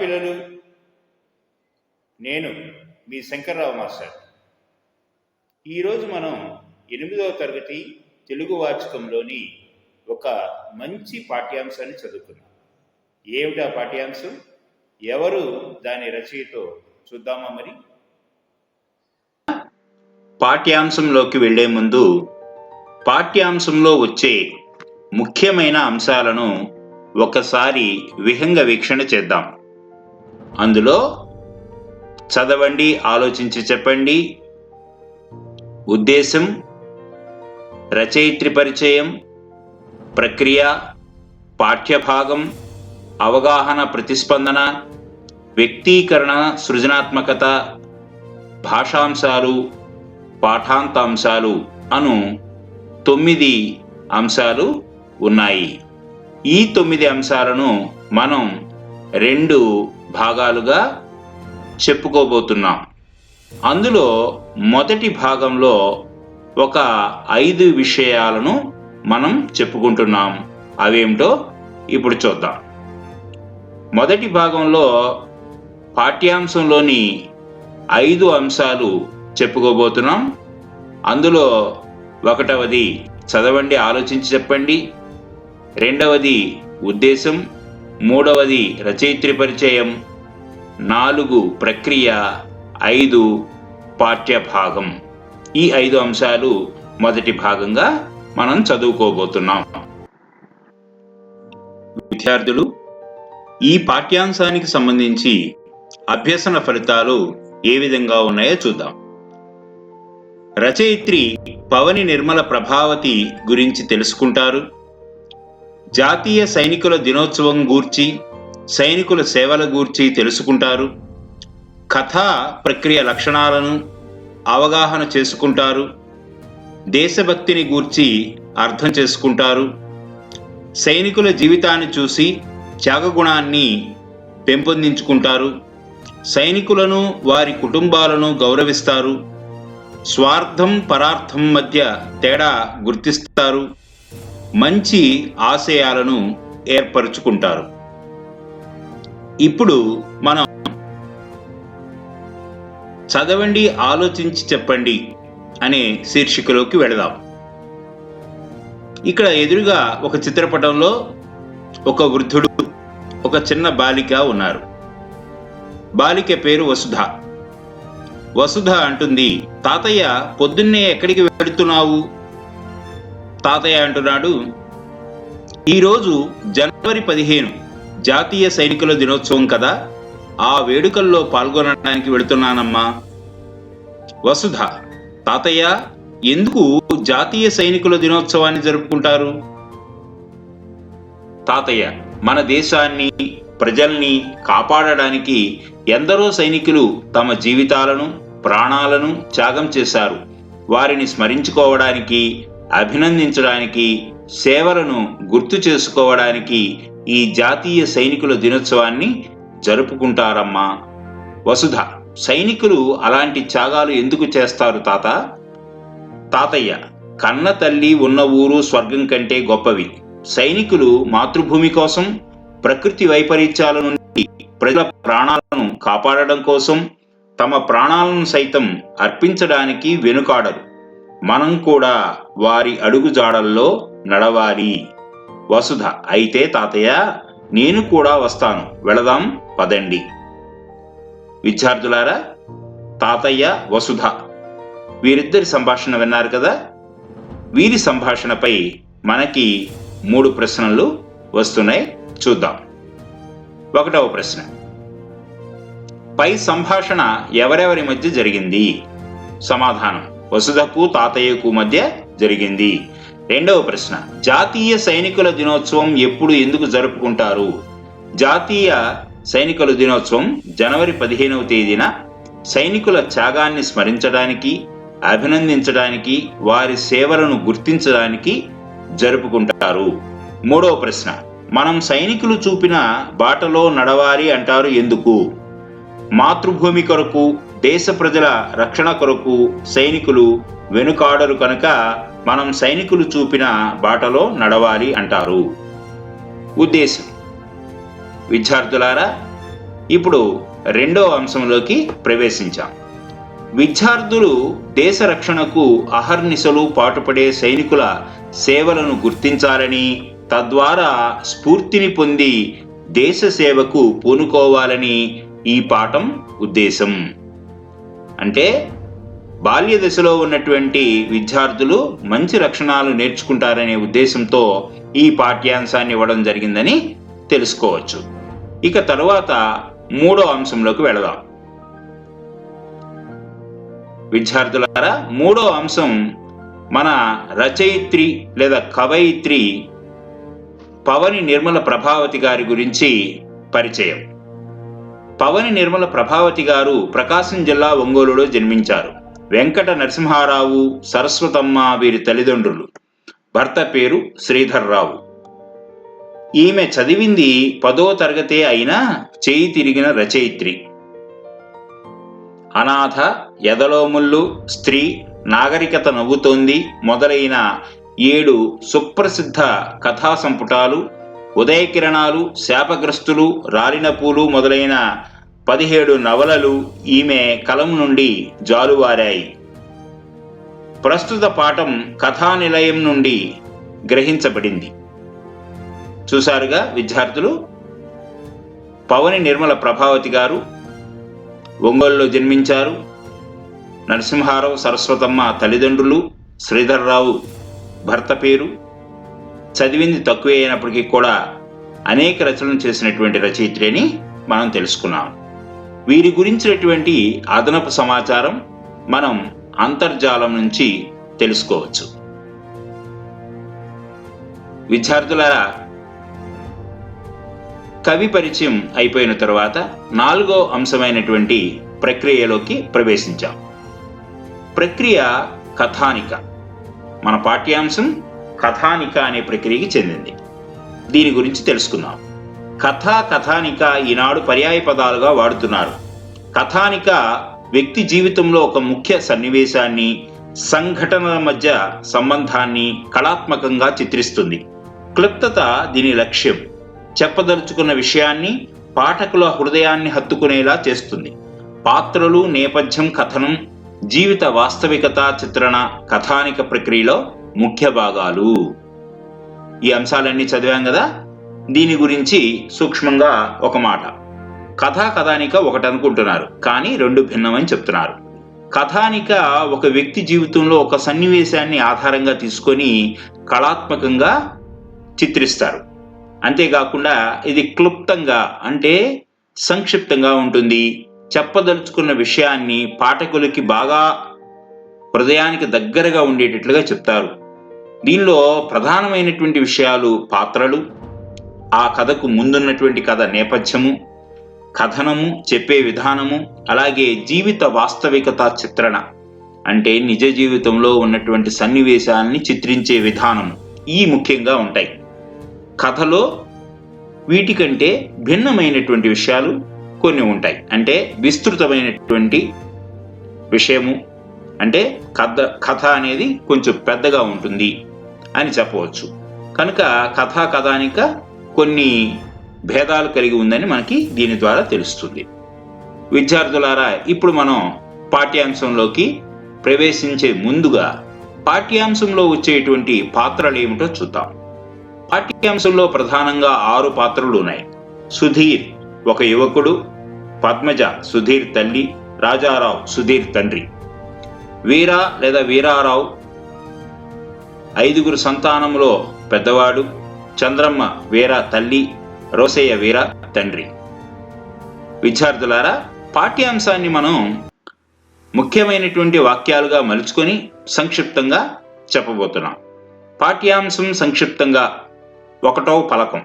పిల్లలు నేను మీ శంకర్రావు మాస్టర్. ఈరోజు మనం ఎనిమిదవ తరగతి తెలుగు వాచకంలోని ఒక మంచి పాఠ్యాంశాన్ని చదువుకున్నాం ఏమిటా పాఠ్యాంశం? ఎవరు దాని రచయితో చూద్దామా మరి? పాఠ్యాంశంలోకి వెళ్ళే ముందు పాఠ్యాంశంలో వచ్చే ముఖ్యమైన అంశాలను ఒకసారి విహంగ వీక్షణ చేద్దాం. అందులో చదవండి ఆలోచించి చెప్పండి. ఉద్దేశం రచయిత్రి పరిచయం ప్రక్రియ పాఠ్యభాగం అవగాహన ప్రతిస్పందన వ్యక్తీకరణ సృజనాత్మకత భాషాంశాలు పాఠాంతాంశాలు అను తొమ్మిది అంశాలు ఉన్నాయి. ఈ తొమ్మిది అంశాలను మనం రెండు భాగాలుగా చెప్పుకోబోతున్నాం. అందులో మొదటి భాగంలో ఒక ఐదు విషయాలను మనం చెప్పుకుంటున్నాం. అవేమిటో ఇప్పుడు చూద్దాం. మొదటి భాగంలో పాఠ్యాంశంలోని ఐదు అంశాలు చెప్పుకోబోతున్నాం. అందులో ఒకటవది చదవండి ఆలోచించి చెప్పండి. రెండవది ఉద్దేశం. మూడవది రచయిత్రి పరిచయం. నాలుగు ప్రక్రియ ఐదు పాఠ్యభాగం. ఈ ఐదు అంశాలు మొదటి భాగంగా మనం చదువుకోబోతున్నాం. విద్యార్థులు ఈ పాఠ్యాంశానికి సంబంధించి అభ్యసన ఫలితాలు ఏ విధంగా ఉన్నాయో చూద్దాం. రచయిత్రి పవని నిర్మల ప్రభావతి గురించి తెలుసుకుంటారు. జాతీయ సైనికుల దినోత్సవం గూర్చి సైనికుల సేవల గూర్చి తెలుసుకుంటారు. కథా ప్రక్రియ లక్షణాలను అవగాహన చేసుకుంటారు. దేశభక్తిని గూర్చి అర్థం చేసుకుంటారు. సైనికుల జీవితాన్ని చూసి త్యాగగుణాన్ని పెంపొందించుకుంటారు. సైనికులను వారి కుటుంబాలను గౌరవిస్తారు. స్వార్థం పరార్థం మధ్య తేడా గుర్తిస్తారు. మంచి ఆశయాలను ఏర్పరచుకుంటారు. ఇప్పుడు మనం చదవండి ఆలోచించి చెప్పండి అనే శీర్షికలోకి వెళదాం. ఇక్కడ ఎదురుగా ఒక చిత్రపటంలో ఒక వృద్ధుడు ఒక చిన్న బాలిక ఉన్నారు. బాలిక పేరు వసుధ. వసుధ అంటుంది తాతయ్య పొద్దున్నే ఎక్కడికి వెళుతున్నావు? తాతయ్య అంటున్నాడు. ఈరోజు జనవరి పదిహేను జాతీయ సైనికుల దినోత్సవం కదా. ఆ వేడుకల్లో పాల్గొనడానికి వెళుతున్నానమ్మా వసుధ తాతయ్య ఎందుకు జాతీయ సైనికుల దినోత్సవాన్ని జరుపుకుంటారు? తాతయ్య మన దేశాన్ని ప్రజల్ని కాపాడడానికి ఎందరో సైనికులు తమ జీవితాలను ప్రాణాలను త్యాగం చేశారు. వారిని స్మరించుకోవడానికి అభినందించడానికి సేవలను గుర్తు చేసుకోవడానికి ఈ జాతీయ సైనికుల దినోత్సవాన్ని జరుపుకుంటారమ్మా. వసుధ సైనికులు అలాంటి త్యాగాలు ఎందుకు చేస్తారు తాత? తాతయ్య కన్న తల్లి ఉన్న ఊరు స్వర్గం కంటే గొప్పవి. సైనికులు మాతృభూమి కోసం ప్రకృతి వైపరీత్యాల నుండి ప్రజల ప్రాణాలను కాపాడడం కోసం తమ ప్రాణాలను సైతం అర్పించడానికి వెనుకాడరు. మనం కూడా వారి అడుగుజాడల్లో నడవాలి. వసుధ అయితే తాతయ్య నేను కూడా వస్తాను. వెళదాం పదండి. విద్యార్థులారా తాతయ్య వసుధ వీరిద్దరి సంభాషణ విన్నారు కదా? వీరి సంభాషణపై మనకి మూడు ప్రశ్నలు వస్తున్నాయి. చూద్దాం. ఒకటవ ప్రశ్న. పై సంభాషణ ఎవరెవరి మధ్య జరిగింది? సమాధానం. వసుదకు తాతయ్యకు మధ్య జరిగింది. రెండవ ప్రశ్న జాతీయ సైనికుల దినోత్సవం ఎప్పుడు ఎందుకు జరుపుకుంటారు? జాతీయ సైనికుల దినోత్సవం జనవరి పదిహేనవ తేదీన సైనికుల త్యాగాన్ని స్మరించడానికి అభినందించడానికి వారి సేవలను గుర్తించడానికి జరుపుకుంటారు. మూడవ ప్రశ్న మనం సైనికులు చూపిన బాటలో నడవాలి అంటారు ఎందుకు? మాతృభూమి కొరకు దేశ ప్రజల రక్షణ కొరకు సైనికులు వెనుకాడరు కనుక మనం సైనికులు చూపిన బాటలో నడవాలి అంటారు. ఉద్దేశం. విద్యార్థులారా ఇప్పుడు రెండో అంశంలోకి ప్రవేశించాం. విద్యార్థులు దేశ రక్షణకు అహర్నిశలు పాటుపడే సైనికుల సేవలను గుర్తించాలని తద్వారా స్ఫూర్తిని పొంది దేశ సేవకు పూనుకోవాలని ఈ పాఠం ఉద్దేశం. అంటే బాల్య దశలో ఉన్నటువంటి విద్యార్థులు మంచి లక్షణాలు నేర్చుకుంటారనే ఉద్దేశంతో ఈ పాఠ్యాంశాన్ని ఇవ్వడం జరిగిందని తెలుసుకోవచ్చు. ఇక తరువాత మూడో అంశంలోకి వెళదాం. విద్యార్థులారా మూడో అంశం మన రచయిత్రి లేదా కవయిత్రి పవని నిర్మల ప్రభావతి గారి గురించి పరిచయం. పవని నిర్మల ప్రభావతి గారు ప్రకాశం జిల్లా ఒంగోలులో జన్మించారు. వెంకట నరసింహారావు సరస్వతమ్మ వీరి తల్లిదండ్రులు. భర్త పేరు శ్రీధర్రావు ఈమె చదివింది పదో తరగతే అయినా చేయి తిరిగిన రచయిత్రి. అనాథ ఎదలోముళ్ళు స్త్రీ నాగరికత నవ్వుతోంది మొదలైన ఏడు సుప్రసిద్ధ కథా సంపుటాలు ఉదయకిరణాలు శాపగ్రస్తులు రాలిన పూలు మొదలైన పదిహేడు నవలలు ఈమె కలం నుండి జాలువారాయి. ప్రస్తుత పాఠం కథానిలయం నుండి గ్రహించబడింది. చూశారుగా విద్యార్థులు? పవని నిర్మల ప్రభావతి గారు ఒంగోలులో జన్మించారు. నరసింహారావు సరస్వతమ్మ తల్లిదండ్రులు. శ్రీధర్రావు భర్త పేరు. చదివింది తక్కువే అయినప్పటికీ కూడా అనేక రచనలు చేసినటువంటి రచయిత్రి అని మనం తెలుసుకున్నాం. వీరి గురించినటువంటి అదనపు సమాచారం మనం అంతర్జాలం నుంచి తెలుసుకోవచ్చు. విద్యార్థులారా కవి పరిచయం అయిపోయిన తర్వాత నాలుగో అంశమైనటువంటి ప్రక్రియలోకి ప్రవేశించాం. ప్రక్రియ కథానిక. మన పాఠ్యాంశం కథానిక అనే ప్రక్రియకి చెందింది. దీని గురించి తెలుసుకుందాం. కథా కథానిక ఈనాడు పర్యాయ పదాలుగా వాడుతున్నారు. కథానిక వ్యక్తి జీవితంలో ఒక ముఖ్య సన్నివేశాన్ని సంఘటనల మధ్య సంబంధాన్ని కళాత్మకంగా చిత్రిస్తుంది. క్లుప్తత దీని లక్ష్యం. చెప్పదలుచుకున్న విషయాన్ని పాఠకుల హృదయాన్ని హత్తుకునేలా చేస్తుంది. పాత్రలు నేపథ్యం కథనం జీవిత వాస్తవికత చిత్రణ కథానిక ప్రక్రియలో ముఖ్య భాగాలు. ఈ అంశాలన్నీ చదివాం కదా? దీని గురించి సూక్ష్మంగా ఒక మాట. కథా కథానిక ఒకటి అనుకుంటున్నారు కానీ రెండు భిన్నమని చెప్తున్నారు. కథానిక ఒక వ్యక్తి జీవితంలో ఒక సన్నివేశాన్ని ఆధారంగా తీసుకొని కళాత్మకంగా చిత్రిస్తారు. అంతేకాకుండా ఇది క్లుప్తంగా అంటే సంక్షిప్తంగా ఉంటుంది. చెప్పదలుచుకున్న విషయాన్ని పాఠకులకి బాగా హృదయానికి దగ్గరగా ఉండేటట్లుగా చెప్తారు. దీనిలో ప్రధానమైనటువంటి విషయాలు పాత్రలు ఆ కథకు ముందున్నటువంటి కథ నేపథ్యము కథనము చెప్పే విధానము అలాగే జీవిత వాస్తవికత చిత్రణ అంటే నిజ జీవితంలో ఉన్నటువంటి సన్నివేశాలని చిత్రించే విధానము ఈ ముఖ్యంగా ఉంటాయి. కథలో వీటికంటే భిన్నమైనటువంటి విషయాలు కొన్ని ఉంటాయి. అంటే విస్తృతమైనటువంటి విషయము అంటే కథ కథ అనేది కొంచెం పెద్దగా ఉంటుంది. అని చెప్పవచ్చు. కనుక కథా కథానిక కొన్ని భేదాలు కలిగి ఉందని మనకి దీని ద్వారా తెలుస్తుంది. విద్యార్థులారా ఇప్పుడు మనం పాఠ్యాంశంలోకి ప్రవేశించే ముందుగా పాఠ్యాంశంలో వచ్చేటువంటి పాత్రలు ఏమిటో చూద్దాం. పాఠ్యాంశంలో ప్రధానంగా ఆరు పాత్రలు ఉన్నాయి. సుధీర్ ఒక యువకుడు పద్మజ సుధీర్ తల్లి రాజారావు సుధీర్ తండ్రి. వీరా లేదా వీరారావు ఐదుగురు సంతానంలో పెద్దవాడు చంద్రమ్మ వీర తల్లి రోసయ్య వీర తండ్రి. విద్యార్థులారా పాఠ్యాంశాన్ని మనం ముఖ్యమైనటువంటి వాక్యాలుగా మలుచుకొని సంక్షిప్తంగా చెప్పబోతున్నాం. పాఠ్యాంశం సంక్షిప్తంగా ఒకటవ పలకం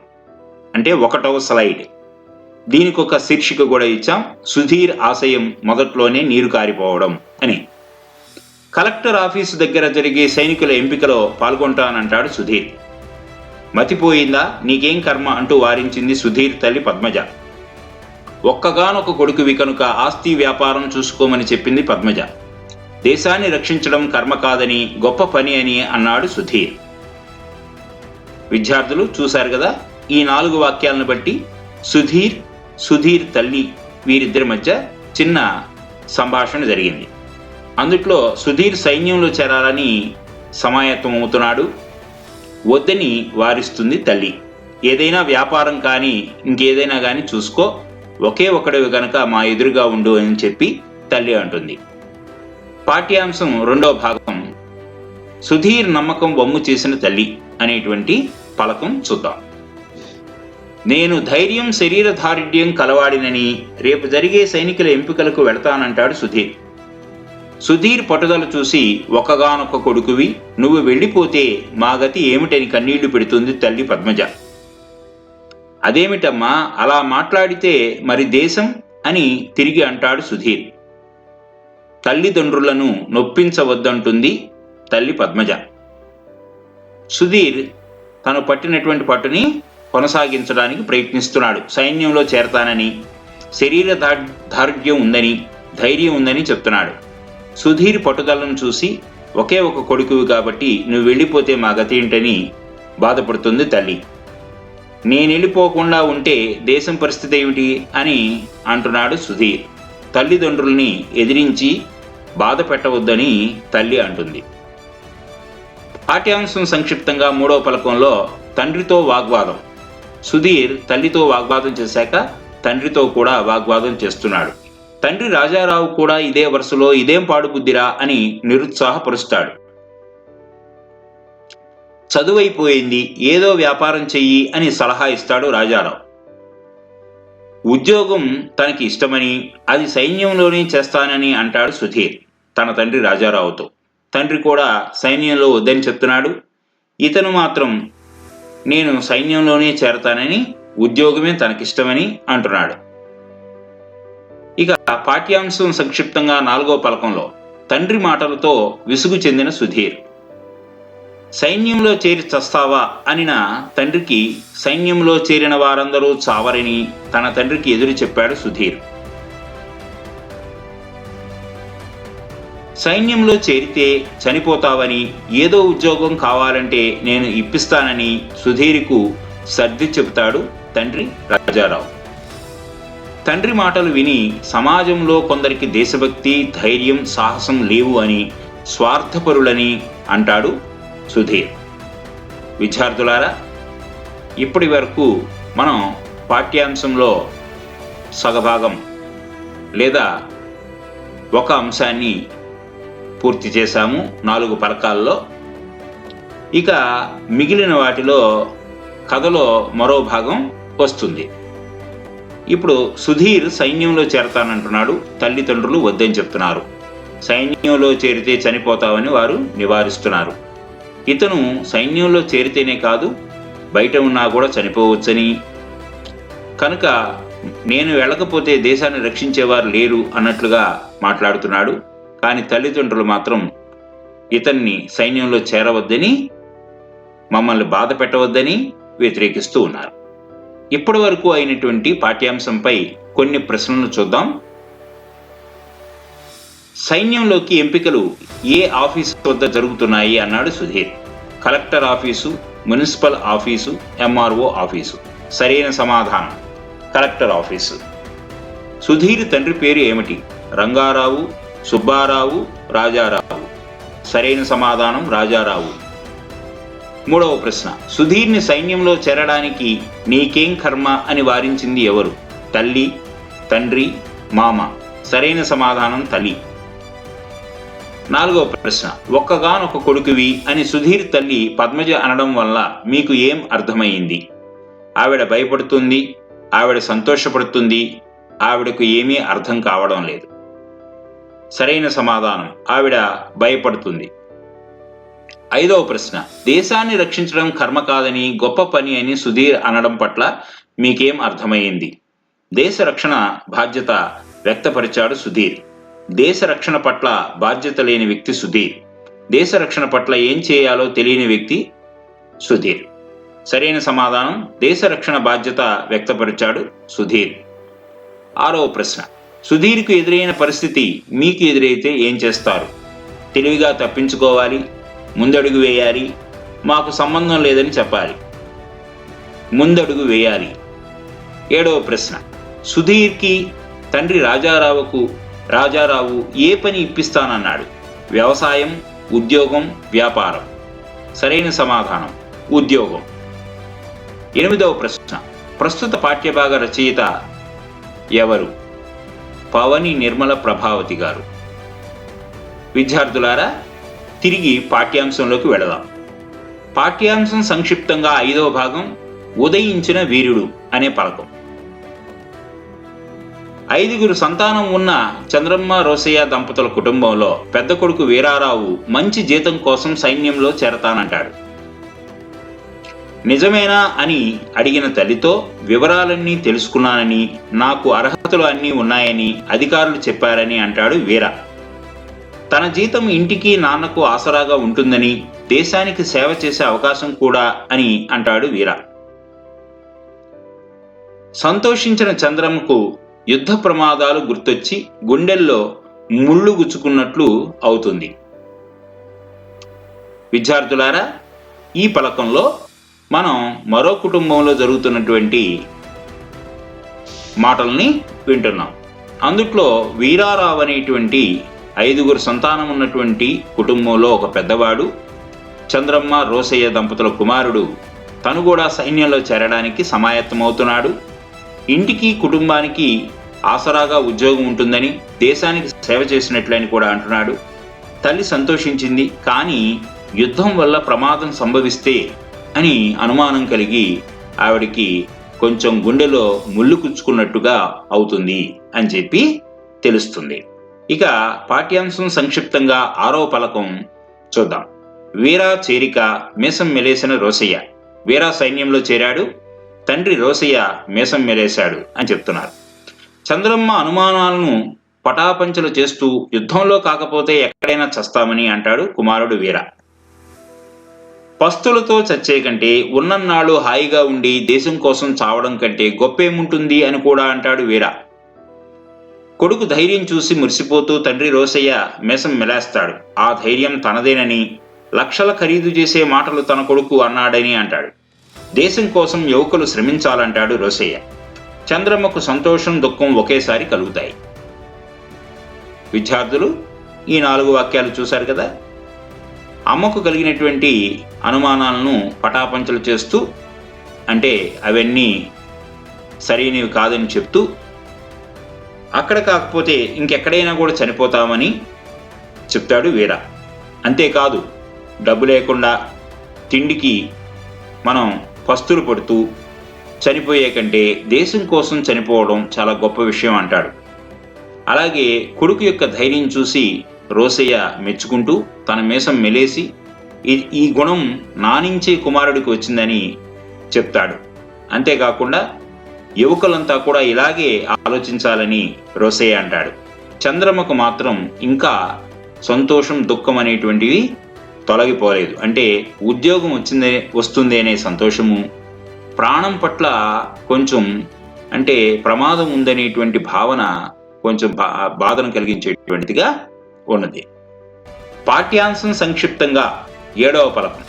అంటే ఒకటవ స్లైడ్. దీనికి ఒక శీర్షిక కూడా ఇచ్చాం సుధీర్ ఆశయం మొదట్లోనే నీరు కారిపోవడం అని. కలెక్టర్ ఆఫీసు దగ్గర జరిగే సైనికుల ఎంపికలో పాల్గొంటానంటాడు సుధీర్. మతిపోయిందా? నీకేం కర్మ? అంటూ వారించింది సుధీర్ తల్లి పద్మజ. ఒక్కగానొక కొడుకువి కనుక ఆస్తి వ్యాపారం చూసుకోమని చెప్పింది పద్మజ. దేశాన్ని రక్షించడం కర్మ కాదని గొప్ప పని అని అన్నాడు సుధీర్. విద్యార్థులు చూశారు కదా ఈ నాలుగు వాక్యాలను బట్టి సుధీర్ సుధీర్ తల్లి వీరిద్దరి మధ్య చిన్న సంభాషణ జరిగింది. అందుట్లో సుధీర్ సైన్యంలో చేరాలని సమాయత్తం అవుతున్నాడు. వద్దని వారిస్తుంది తల్లి. ఏదైనా వ్యాపారం కానీ ఇంకేదైనా కానీ చూసుకో. ఒకే ఒకడివి గనక మా ఎదురుగా ఉండు అని చెప్పి తల్లి అంటుంది. పాఠ్యాంశం రెండో భాగం. సుధీర్ నమ్మకం బొమ్ము చేసిన తల్లి అనేటువంటి పలకం చూద్దాం. నేను ధైర్యం శరీర దారిఢ్యం కలవాడినని రేపు జరిగే సైనికుల ఎంపికలకు వెళతానంటాడు సుధీర్. సుధీర్ పట్టుదల చూసి ఒక్కగానొక్క కొడుకువి నువ్వు వెళ్ళిపోతే మా గతి ఏమిటని కన్నీళ్ళు పెడుతుంది తల్లి పద్మజ. అదేమిటమ్మా అలా మాట్లాడితే మరి దేశం? అని తిరిగి అంటాడు సుధీర్. తల్లిదండ్రులను నొప్పించవద్దంటుంది తల్లి పద్మజ. సుధీర్ తను పట్టినటువంటి పట్టుని కొనసాగించడానికి ప్రయత్నిస్తున్నాడు. సైన్యంలో చేరతానని శరీర దా- ఉందని ధైర్యం ఉందని చెప్తున్నాడు. సుధీర్ పట్టుదలను చూసి ఒకే ఒక కొడుకువి కాబట్టి నువ్వు వెళ్ళిపోతే మా గతి ఏంటని బాధపడుతుంది తల్లి. నేను వెళ్ళిపోకుండా ఉంటే దేశం పరిస్థితి ఏమిటి? అని అంటున్నాడు సుధీర్. తల్లిదండ్రుల్ని ఎదిరించి బాధ పెట్టవద్దని తల్లి అంటుంది. పాఠ్యాంశం సంక్షిప్తంగా మూడో పలకంలో తండ్రితో వాగ్వాదం. సుధీర్ తల్లితో వాగ్వాదం చేశాక తండ్రితో కూడా వాగ్వాదం చేస్తున్నాడు. తండ్రి రాజారావు కూడా ఇదే వరుసలో ఇదేం పాడుబుద్ధిరా అని నిరుత్సాహపరుస్తాడు. చదువైపోయింది ఏదో వ్యాపారం చెయ్యి అని సలహా ఇస్తాడు రాజారావు. ఉద్యోగం తనకి ఇష్టమని అది సైన్యంలోనే చేస్తానని అంటాడు సుధీర్ తన తండ్రి రాజారావుతో. తండ్రి కూడా సైన్యంలో వద్దని చెప్తున్నాడు ఇతను మాత్రం నేను సైన్యంలోనే చేరతానని ఉద్యోగమే తనకిష్టమని అంటున్నాడు. ఇక పాఠ్యాంశం సంక్షిప్తంగా నాలుగో పలకంలో తండ్రి మాటలతో విసుగు చెందిన సుధీర్. సైన్యంలో చేరి చస్తావా అనిన తండ్రికి సైన్యంలో చేరిన వారందరూ చావరని తన తండ్రికి ఎదురు చెప్పాడు సుధీర్. సైన్యంలో చేరితే చనిపోతావని ఏదో ఉద్యోగం కావాలంటే నేను ఇప్పిస్తానని సుధీర్కు సర్ది చెబుతాడు తండ్రి రాజారావు. తండ్రి మాటలు విని సమాజంలో కొందరికి దేశభక్తి ధైర్యం సాహసం లేవు అని స్వార్థపరులని అంటాడు సుధీర్. విద్యార్థులారా ఇప్పటి వరకు మనం పాఠ్యాంశంలో సగభాగం లేదా ఒక అంశాన్ని పూర్తి చేశాము నాలుగు పరకాల్లో ఇక మిగిలిన వాటిలో కథలో మరో భాగం వస్తుంది. ఇప్పుడు సుధీర్ సైన్యంలో చేరతానంటున్నాడు తల్లిదండ్రులు వద్దని చెప్తున్నారు. సైన్యంలో చేరితే చనిపోతావని వారు నివారిస్తున్నారు. ఇతను సైన్యంలో చేరితేనే కాదు బయట ఉన్నా కూడా చనిపోవచ్చని. కనుక నేను వెళ్ళకపోతే దేశాన్ని రక్షించేవారు లేరు అన్నట్లుగా మాట్లాడుతున్నాడు. కానీ తల్లిదండ్రులు మాత్రం ఇతన్ని సైన్యంలో చేరవద్దని మమ్మల్ని బాధ పెట్టవద్దని వ్యతిరేకిస్తూ ఉన్నారు. ఇప్పటి వరకు అయినటువంటి పాఠ్యాంశంపై కొన్ని ప్రశ్నలు చూద్దాం. సైన్యంలోకి ఎంపికలు ఏ ఆఫీస్ వద్ద జరుగుతున్నాయి అన్నాడు Sudheer. Collector office municipal office MRO office. సరైన సమాధానం కలెక్టర్ ఆఫీసు. సుధీర్ తండ్రి పేరు ఏమిటి? రంగారావు సుబ్బారావు రాజారావు. సరైన సమాధానం రాజారావు. మూడవ ప్రశ్న. సుధీర్ని సైన్యంలో చేరడానికి నీకేం కర్మ అని వారించింది ఎవరు? తల్లి తండ్రి మామ. సరైన సమాధానం తల్లి. నాలుగవ ప్రశ్న. ఒక్కగానొక కొడుకువి అని సుధీర్ తల్లి పద్మజ అనడం వల్ల మీకు ఏం అర్థమైంది ఆవిడ భయపడుతుంది ఆవిడ సంతోషపడుతుంది ఆవిడకు ఏమీ అర్థం కావడం లేదు. సరైన సమాధానం. ఆవిడ భయపడుతుంది. ఐదవ ప్రశ్న. దేశాన్ని రక్షించడం కర్మ కాదని గొప్ప పని అని సుధీర్ అనడం పట్ల మీకేం అర్థమైంది దేశ రక్షణ బాధ్యత వ్యక్తపరిచాడు సుధీర్. దేశ రక్షణ పట్ల బాధ్యత లేని వ్యక్తి సుధీర్. దేశ రక్షణ పట్ల ఏం చేయాలో తెలియని వ్యక్తి సుధీర్. సరైన సమాధానం దేశ రక్షణ బాధ్యత వ్యక్తపరిచాడు సుధీర్. ఆరవ ప్రశ్న. సుధీర్కు ఎదురైన పరిస్థితి మీకు ఎదురైతే ఏం చేస్తారు? తెలివిగా తప్పించుకోవాలి ముందడుగు వేయాలి. మాకు సంబంధం లేదని చెప్పాలి. ముందడుగు వేయాలి. ఏడవ ప్రశ్న. సుధీర్కి తండ్రి రాజారావుకు రాజారావు ఏ పని ఇప్పిస్తానన్నాడు? వ్యవసాయం ఉద్యోగం వ్యాపారం. సరైన సమాధానం. ఉద్యోగం. ఎనిమిదవ ప్రశ్న. ప్రస్తుత పాఠ్యభాగ రచయిత ఎవరు? పవని నిర్మల ప్రభావతి గారు. విద్యార్థులారా తిరిగి పాఠ్యాంశంలోకి వెళదాం. పాఠ్యాంశం సంక్షిప్తంగా ఐదవ భాగం ఉదయించిన వీరుడు అనే పలకం. ఐదుగురు సంతానం ఉన్న చంద్రమ్మ రోసయ్య దంపతుల కుటుంబంలో పెద్ద కొడుకు వీరారావు మంచి జీతం కోసం సైన్యంలో చేరతానంటాడు. నిజమేనా అని అడిగిన తల్లితో వివరాలన్నీ తెలుసుకున్నానని నాకు అర్హతలు అన్నీ ఉన్నాయని అధికారులు చెప్పారని అంటాడు వీర. తన జీతం ఇంటికి నాన్నకు ఆసరాగా ఉంటుందని దేశానికి సేవ చేసే అవకాశం కూడా అని అంటాడు వీర. సంతోషించిన చంద్రమ్మకు యుద్ధ ప్రమాదాలు గుర్తొచ్చి గుండెల్లో ముళ్ళు గుచ్చుకున్నట్లు అవుతుంది. విద్యార్థులారా ఈ పలకంలో మనం మరో కుటుంబంలో జరుగుతున్నటువంటి మాటల్ని వింటున్నాం. అందుట్లో వీరారావు అనేటువంటి ఐదుగురు సంతానం ఉన్నటువంటి కుటుంబంలో ఒక పెద్దవాడు చంద్రమ్మ రోసయ్య దంపతుల కుమారుడు. తను కూడా సైన్యంలో చేరడానికి సమాయత్తమవుతున్నాడు. ఇంటికి కుటుంబానికి ఆసరాగా ఉద్యోగం ఉంటుందని దేశానికి సేవ చేసినట్లని కూడా అంటున్నాడు. తల్లి సంతోషించింది కానీ యుద్ధం వల్ల ప్రమాదం సంభవిస్తే అని అనుమానం కలిగి ఆవిడికి కొంచెం గుండెలో ముళ్ళు కుచ్చుకున్నట్టుగా అవుతుంది అని చెప్పి తెలుస్తుంది. ఇక పాఠ్యాంశం సంక్షిప్తంగా ఆరో పలకం చూద్దాం. వీరా చేరిక మీసం మెలేసిన రోసయ్య. వీరా సైన్యంలో చేరాడు. తండ్రి రోసయ్య మీసం మెలేశాడు అని చెప్తున్నారు. చంద్రమ్మ అనుమానాలను పటాపంచలు చేస్తూ యుద్ధంలో కాకపోతే ఎక్కడైనా చస్తామని అంటాడు కుమారుడు వీర. పస్తులతో చచ్చే కంటే ఉన్నన్నాళ్ళు హాయిగా ఉండి దేశం కోసం చావడం కంటే గొప్పేముంటుంది అని కూడా అంటాడు వీర. కొడుకు ధైర్యం చూసి మురిసిపోతూ తండ్రి రోసయ్య మేసం మెలేస్తాడు. ఆ ధైర్యం తనదేనని లక్షల ఖరీదు చేసే మాటలు తన కొడుకు అన్నాడని అంటాడు. దేశం కోసం యువకులు శ్రమించాలంటాడు రోసయ్య. చంద్రమ్మకు సంతోషం దుఃఖం ఒకేసారి కలుగుతాయి. విద్యార్థులు ఈ నాలుగు వాక్యాలు చూశారు కదా? అమ్మకు కలిగినటువంటి అనుమానాలను పటాపంచలు చేస్తూ అంటే అవన్నీ సరైనవి కాదని చెప్తూ అక్కడ కాకపోతే ఇంకెక్కడైనా కూడా చనిపోతామని చెప్తాడు వీర. అంతేకాదు డబ్బు లేకుండా తిండికి మనం పస్తులు పడుతూ చనిపోయే కంటే దేశం కోసం చనిపోవడం చాలా గొప్ప విషయం అంటాడు. అలాగే కొడుకు యొక్క ధైర్యం చూసి రోసయ్య మెచ్చుకుంటూ తన మీసం మెలేసి "ఈ- ఈ గుణం నానించే కుమారుడికి వచ్చిందని చెప్తాడు. అంతేకాకుండా యువకులంతా కూడా ఇలాగే ఆలోచించాలని రోసయ్య అంటాడు. చంద్రమ్మకు మాత్రం ఇంకా సంతోషం దుఃఖం అనేటువంటివి తొలగిపోలేదు. అంటే ఉద్యోగం వచ్చిందే వస్తుంది అనే సంతోషము ప్రాణం పట్ల కొంచెం అంటే ప్రమాదం ఉందనేటువంటి భావన కొంచెం బా బాధను కలిగించేటువంటిదిగా ఉన్నది. పాఠ్యాంశం సంక్షిప్తంగా ఏడవ పలకం.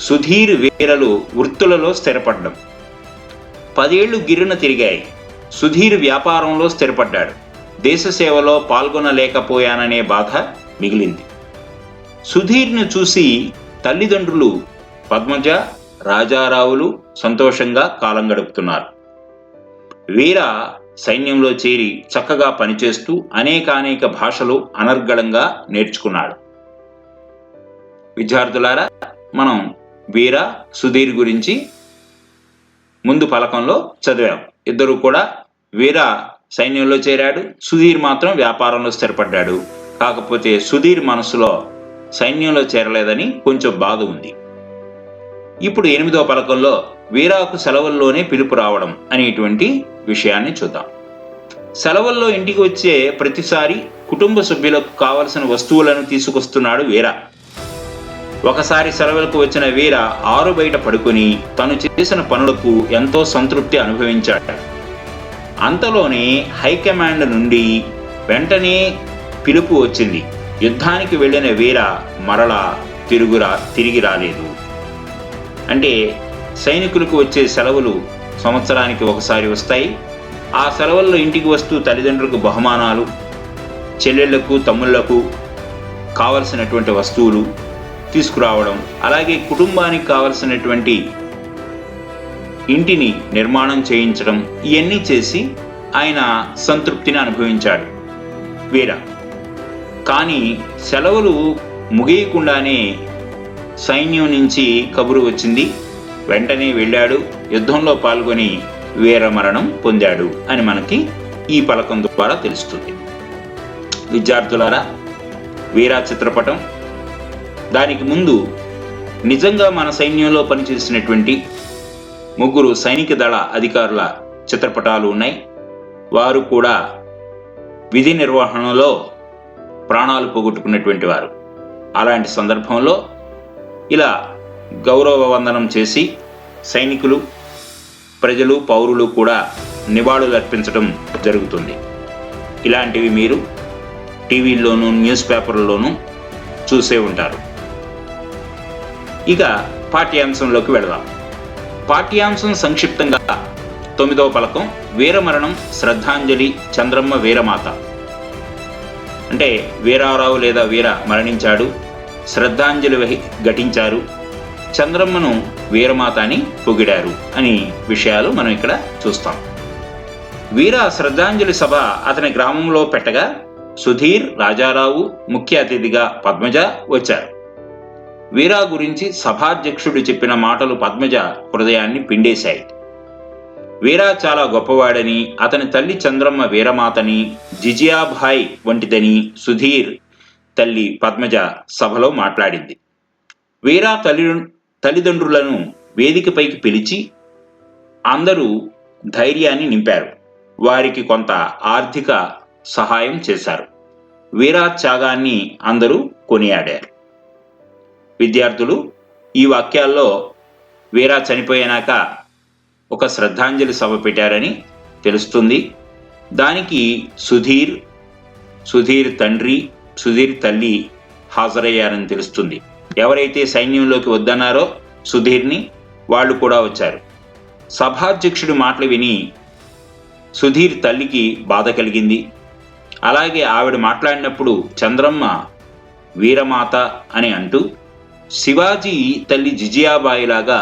సుధీర్ వీరలు వృత్తులలో స్థిరపడడం. పదేళ్ళు గిరిన తిరిగాయి. సుధీర్ వ్యాపారంలో స్థిరపడ్డాడు. దేశ సేవలో పాల్గొనలేకపోయాననే బాధ మిగిలింది. సుధీర్ను చూసి తల్లిదండ్రులు పద్మజ రాజారావులు సంతోషంగా కాలం గడుపుతున్నారు. వీర సైన్యంలో చేరి చక్కగా పనిచేస్తూ అనేకానేక భాషలు అనర్గళంగా నేర్చుకున్నాడు. విద్యార్థులారా మనం వీర సుధీర్ గురించి ముందు ఫలకంలో చదివాం. ఇద్దరు కూడా వీర సైన్యంలో చేరాడు. సుధీర్ మాత్రం వ్యాపారంలో స్థిరపడ్డాడు. కాకపోతే సుధీర్ మనసులో సైన్యంలో చేరలేదని కొంచెం బాధ ఉంది. ఇప్పుడు ఎనిమిదో పలకంలో వీరాకు సెలవుల్లోనే పిలుపు రావడం అనేటువంటి విషయాన్ని చూద్దాం. సెలవుల్లో ఇంటికి వచ్చే ప్రతిసారి కుటుంబ సభ్యులకు కావలసిన వస్తువులను తీసుకొస్తున్నాడు వీర. ఒకసారి సెలవులకు వచ్చిన వీర ఆరు బయట పడుకుని తను చేసిన పనులకు ఎంతో సంతృప్తి అనుభవించాడు. అంతలోనే హైకమాండ్ నుండి వెంటనే పిలుపు వచ్చింది. యుద్ధానికి వెళ్ళిన వీర మరలా తిరుగురా తిరిగి రాలేదు. అంటే సైనికులకు వచ్చే సెలవులు సంవత్సరానికి ఒకసారి వస్తాయి. ఆ సెలవుల్లో ఇంటికి వస్తూ తల్లిదండ్రులకు బహుమానాలు చెల్లెళ్ళకు తమ్ముళ్ళకు కావలసినటువంటి వస్తువులు తీసుకురావడం అలాగే కుటుంబానికి కావలసినటువంటి ఇంటిని నిర్మాణం చేయించడం ఇవన్నీ చేసి ఆయన సంతృప్తిని అనుభవించాడు. వీర కానీ సెలవులు ముగియకుండానే సైన్యం నుంచి కబురు వచ్చింది. వెంటనే వెళ్ళాడు. యుద్ధంలో పాల్గొని వీరమరణం పొందాడు అని మనకి ఈ పలకం ద్వారా తెలుస్తుంది. విద్యార్థులారా వీరా చిత్రపటం. దానికి ముందు నిజంగా మన సైన్యంలో పనిచేసినటువంటి ముగ్గురు సైనిక దళ అధికారుల చిత్రపటాలు ఉన్నాయి. వారు కూడా విధి నిర్వహణలో ప్రాణాలు పోగొట్టుకున్నటువంటి వారు. అలాంటి సందర్భంలో ఇలా గౌరవ వందనం చేసి సైనికులు ప్రజలు పౌరులు కూడా నివాళులు అర్పించడం జరుగుతుంది. ఇలాంటివి మీరు టీవీల్లోనూ న్యూస్ పేపర్లోనూ చూసే ఉంటారు. ఇక పాఠ్యాంశంలోకి వెళదాం. పాఠ్యాంశం సంక్షిప్తంగా. తొమ్మిదవ పలకం వీరమరణం శ్రద్ధాంజలి చంద్రమ్మ వీరమాత. అంటే వీరారావు లేదా వీర మరణించాడు శ్రద్ధాంజలి వహి ఘటించారు చంద్రమ్మను వీరమాత అని పొగిడారు అని విషయాలు మనం ఇక్కడ చూస్తాం. వీర శ్రద్ధాంజలి సభ అతని గ్రామంలో పెట్టగా సుధీర్ రాజారావు ముఖ్య అతిథిగా పద్మజ వచ్చారు. వీరా గురించి సభాధ్యక్షుడు చెప్పిన మాటలు పద్మజ హృదయాన్ని పిండేశాయి. వీరా చాలా గొప్పవాడని అతని తల్లి చంద్రమ్మ వీరమాతని జిజియాభాయ్ వంటిదని సుధీర్ తల్లి పద్మజ సభలో మాట్లాడింది. వీరా తల్లి తల్లిదండ్రులను వేదికపైకి పిలిచి అందరూ ధైర్యాన్ని నింపారు. వారికి కొంత ఆర్థిక సహాయం చేశారు. వీరా త్యాగాన్ని అందరూ కొనియాడారు. విద్యార్థులు ఈ వాక్యాల్లో వీరా చనిపోయాక ఒక శ్రద్ధాంజలి సభ పెట్టారని తెలుస్తుంది. దానికి సుధీర్ సుధీర్ తండ్రి సుధీర్ తల్లి హాజరయ్యారని తెలుస్తుంది. ఎవరైతే సైన్యంలోకి వద్దన్నారో సుధీర్ని వాళ్ళు కూడా వచ్చారు. సభాధ్యక్షుడి మాటలు విని సుధీర్ తల్లికి బాధ కలిగింది. అలాగే ఆవిడ మాట్లాడినప్పుడు చంద్రమ్మ వీరమాత అని అంటూ శివాజీ తల్లి జిజియాబాయిలాగా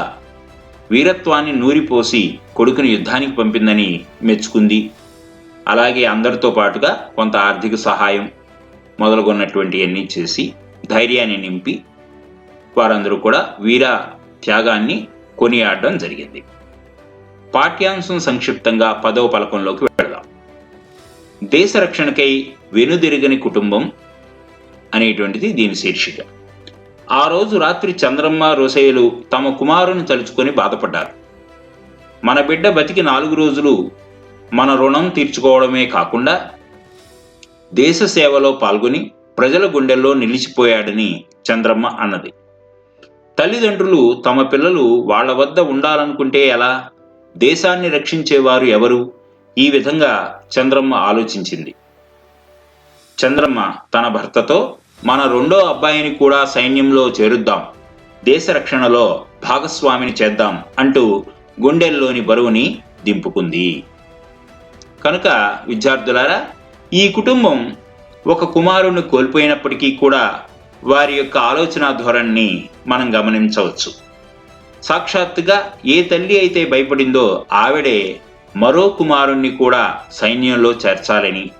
వీరత్వాన్ని నూరిపోసి కొడుకుని యుద్ధానికి పంపిందని మెచ్చుకుంది. అలాగే అందరితో పాటుగా కొంత ఆర్థిక సహాయం మొదలుగొన్నటువంటివన్నీ చేసి ధైర్యాన్ని నింపి వారందరూ కూడా వీర త్యాగాన్ని కొనియాడడం జరిగింది. పాఠ్యాంశం సంక్షిప్తంగా పదవ పలకంలోకి వెళదాం. దేశ రక్షణకై వెనుదిరగని కుటుంబం అనేటువంటిది దీని శీర్షిక. ఆ రోజు రాత్రి చంద్రమ్మ రోసయ్యలు తమ కుమారుని తలుచుకొని బాధపడ్డారు. మన బిడ్డ బతికి నాలుగు రోజులు మన రుణం తీర్చుకోవడమే కాకుండా దేశ సేవలో పాల్గొని ప్రజల గుండెల్లో నిలిచిపోయాడని చంద్రమ్మ అన్నది. తల్లిదండ్రులు తమ పిల్లలు వాళ్ళ వద్ద ఉండాలనుకుంటే ఎలా? దేశాన్ని రక్షించేవారు ఎవరు? ఈ విధంగా చంద్రమ్మ ఆలోచించింది. చంద్రమ్మ తన భర్తతో మన రెండో అబ్బాయిని కూడా సైన్యంలో చేరుద్దాం. దేశ రక్షణలో భాగస్వామిని చేద్దాం అంటూ గుండెల్లోని బరువుని దింపుకుంది. కనుక విద్యార్థులారా ఈ కుటుంబం ఒక కుమారుణ్ణి కోల్పోయినప్పటికీ కూడా వారి యొక్క ఆలోచన ధోరణిని మనం గమనించవచ్చు. సాక్షాత్తుగా ఏ తల్లి అయితే భయపడిందో ఆవిడే మరో కుమారుణ్ణి కూడా సైన్యంలో చేర్చాలని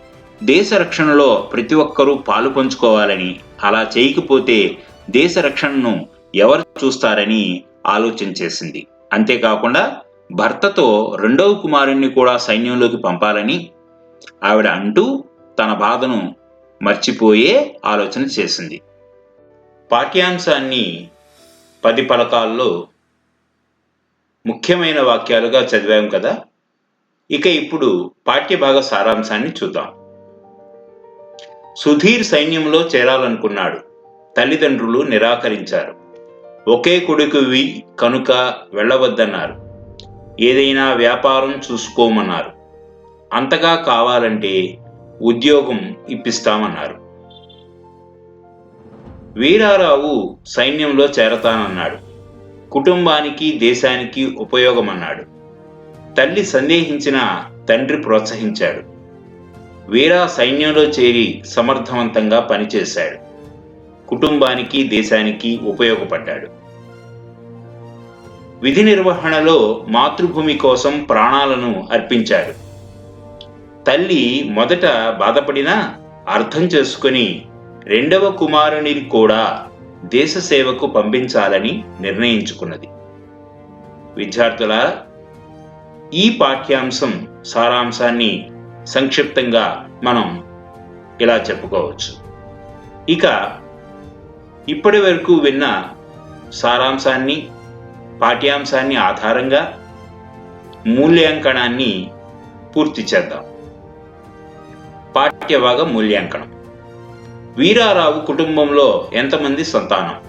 దేశ రక్షణలో ప్రతి ఒక్కరూ పాలు పంచుకోవాలని అలా చేయకపోతే దేశ రక్షణను ఎవరు చూస్తారని ఆలోచన చేసింది. అంతేకాకుండా భర్తతో రెండవ కుమారుణ్ణి కూడా సైన్యంలోకి పంపాలని ఆవిడ అంటూ తన బాధను మర్చిపోయే ఆలోచన చేసింది. పాఠ్యాంశాన్ని పది పలకాల్లో ముఖ్యమైన వాక్యాలుగా చదివాం కదా? ఇక ఇప్పుడు పాఠ్యభాగ సారాంశాన్ని చూద్దాం. సుధీర్ సైన్యంలో చేరాలనుకున్నాడు. తల్లిదండ్రులు నిరాకరించారు. ఒకే కొడుకువి కనుక వెళ్ళవద్దన్నారు. ఏదైనా వ్యాపారం చూసుకోమన్నారు. అంతగా కావాలంటే ఉద్యోగం ఇప్పిస్తామన్నారు. వీరారావు సైన్యంలో చేరతానన్నాడు. కుటుంబానికి దేశానికి ఉపయోగమన్నాడు. తల్లి సందేహించిన తండ్రి ప్రోత్సహించాడు. వీరా సైన్యంలో చేరి సమర్థవంతంగా పనిచేశాడు. కుటుంబానికి దేశానికి ఉపయోగపడ్డాడు. విధి నిర్వహణలో మాతృభూమి కోసం ప్రాణాలను అర్పించాడు. తల్లి మొదట బాధపడినా అర్థం చేసుకుని రెండవ కుమారుని కూడా దేశ సేవకు పంపించాలని నిర్ణయించుకున్నది. విద్యార్థుల ఈ పాఠ్యాంశం సారాంశాన్ని సంక్షిప్తంగా మనం ఇలా చెప్పుకోవచ్చు. ఇక ఇప్పటి వరకు విన్న సారాంశాన్ని పాఠ్యాంశాన్ని ఆధారంగా మూల్యాంకనాన్ని పూర్తి చేద్దాం. పాఠ్యభాగ మూల్యాంకనం. వీరారావు కుటుంబంలో ఎంతమంది సంతానం?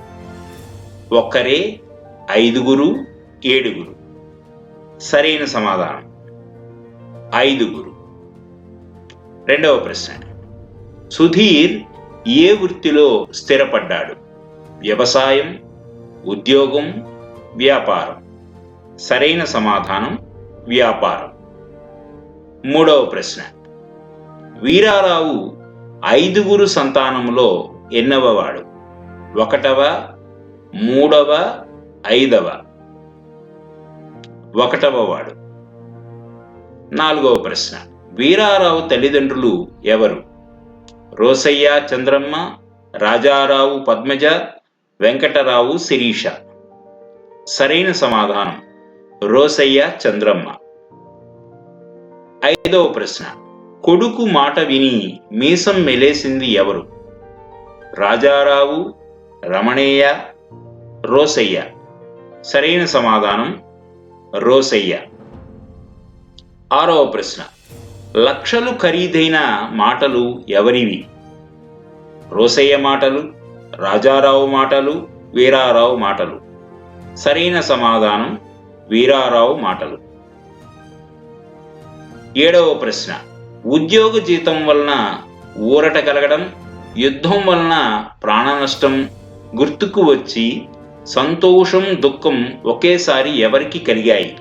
ఒక్కరే ఐదుగురు ఏడుగురు. సరైన సమాధానం. ఐదుగురు. రెండవ ప్రశ్న. సుధీర్ ఏ వృత్తిలో స్థిరపడ్డాడు? వ్యవసాయం ఉద్యోగం వ్యాపారం. సరైన సమాధానం వ్యాపారం. మూడవ ప్రశ్న. వీరారావు ఐదుగురు సంతానంలో ఎన్నవవాడు? ఒకటవ మూడవ ఐదవ? ఒకటవ వాడు. నాలుగవ ప్రశ్న. వీరారావు తల్లిదండ్రులు ఎవరు? రోసయ్య చంద్రమ్మ రాజారావు పద్మజ వెంకటరావు శిరీష. సరైన సమాధానం. రోసయ్య చంద్రమ్మ. ఐదవ ప్రశ్న. కొడుకు మాట విని మీసం మెలేసింది ఎవరు? రాజారావు రమణయ్య రోసయ్య. సరైన సమాధానం. రోసయ్య. ఆరవ ప్రశ్న. లక్షలు ఖరీదైన మాటలు ఎవరివి? రోసయ్య మాటలు రాజారావు మాటలు వీరారావు మాటలు. సరైన సమాధానం వీరారావు మాటలు. ఏడవ ప్రశ్న. ఉద్యోగ జీతం వలన ఊరట కలగడం యుద్ధం వలన ప్రాణ నష్టం గుర్తుకు వచ్చి సంతోషం దుఃఖం ఒకేసారి ఎవరికి కలిగాయి?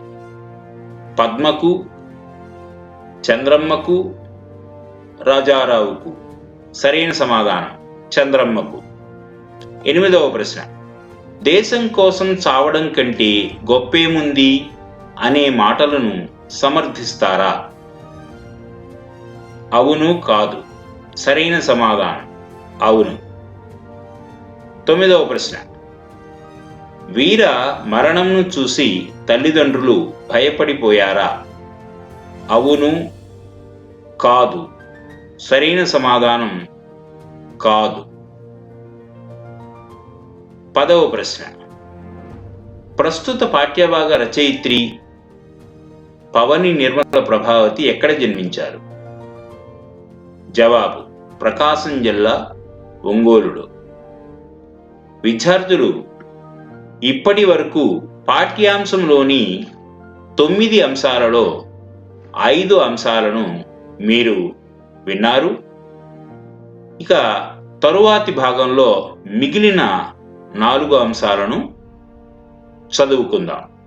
పద్మకు చంద్రమ్మకు రాజారావుకు సరైన సమాధానం. చంద్రమ్మకు. ఎనిమిదవ ప్రశ్న. దేశం కోసం చావడం కంటే గొప్పేముంది అనే మాటలను సమర్థిస్తారా? అవును కాదు. సరైన సమాధానం. అవును. తొమ్మిదవ ప్రశ్న. వీర మరణంను చూసి తల్లిదండ్రులు భయపడిపోయారా? అవును కాదు. సరైన సమాధానం కాదు. పదవ ప్రశ్న. ప్రస్తుత పాఠ్యభాగ రచయిత్రి పవని నిర్మల ప్రభావతి ఎక్కడ జన్మించారు? జవాబు ప్రకాశం జిల్లా ఒంగోలుడు విద్యార్థులు ఇప్పటి వరకు పాఠ్యాంశంలోని తొమ్మిది అంశాలలో ఐదు అంశాలను మీరు విన్నారు. ఇక తరువాతి భాగంలో మిగిలిన నాలుగు అంశాలను చదువుకుందాం.